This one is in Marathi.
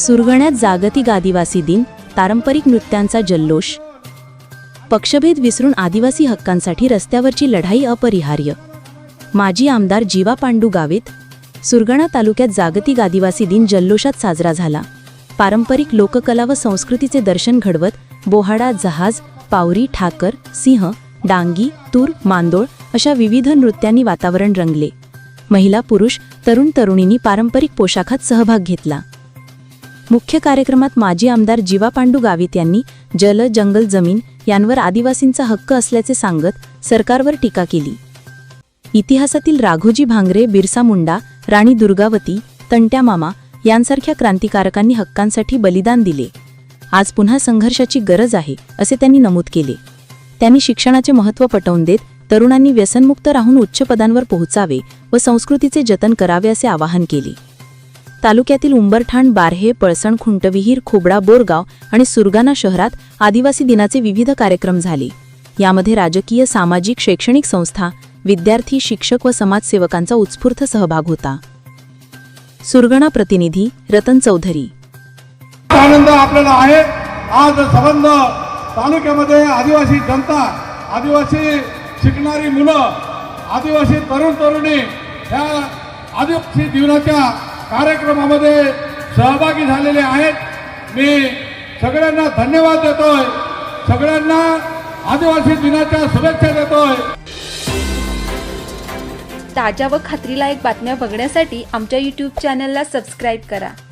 सुरगण्यात जागतिक आदिवासी दिन पारंपरिक नृत्यांचा जल्लोष. पक्षभेद विसरून आदिवासी हक्कांसाठी रस्त्यावरची लढाई अपरिहार्य. माजी आमदार जीवा पांडू गावित सुरगणा तालुक्यात जागतिक आदिवासी दिन जल्लोषात साजरा झाला. पारंपरिक लोककला व संस्कृतीचे दर्शन घडवत बोहाडा जहाज पावरी ठाकर सिंह डांगी तूर मांदोळ अशा विविध नृत्यांनी वातावरण रंगले. महिला पुरुष तरुण तरुणींनी पारंपरिक पोशाखात सहभाग घेतला. मुख्य कार्यक्रमात माजी आमदार जीवा पांडू गावित यांनी जल जंगल जमीन यांवर आदिवासींचा हक्क असल्याचे सांगत सरकारवर टीका केली. इतिहासातील राघोजी भांगरे बिरसा मुंडा राणी दुर्गावती तंट्या मामा यांसारख्या क्रांतिकारकांनी हक्कांसाठी बलिदान दिले. आज पुन्हा संघर्षाची गरज आहे असे त्यांनी नमूद केले. त्यांनी शिक्षणाचे महत्त्व पटवून देत तरुणांनी व्यसनमुक्त राहून उच्च पदांवर पोहोचावे व संस्कृतीचे जतन करावे असे आवाहन केले. तालुक्यातील उंबरठाण बारहे पळसण खुंटविहीर खोबडा बोरगाव आणि सुरगाणा शहरात आदिवासी दिनाचे विविध कार्यक्रम झाले. यामध्ये राजकीय सामाजिक शैक्षणिक संस्था विद्यार्थी शिक्षक व समाजसेवकांचा उत्स्फूर्त सहभाग होता. सुरगणा प्रतिनिधी रतन चौधरी. आनंद आपल्याला आहे. आज सबंध तालुक्यामध्ये आदिवासी जनता आदिवासी शिकणारी मुलं आदिवासी तरुण तरुणी ह्या आदिवासी जीवनाच्या कार्यक्रमामध्ये सहभागी झालेले आहेत. मी सगळ्यांना धन्यवाद देतोय. सगळ्यांना आदिवासी दिनाच्या शुभेच्छा देतोय. ताज्या व खात्रीलायक बातम्या बघण्यासाठी आमच्या यूट्यूब चॅनलला सबस्क्राईब करा.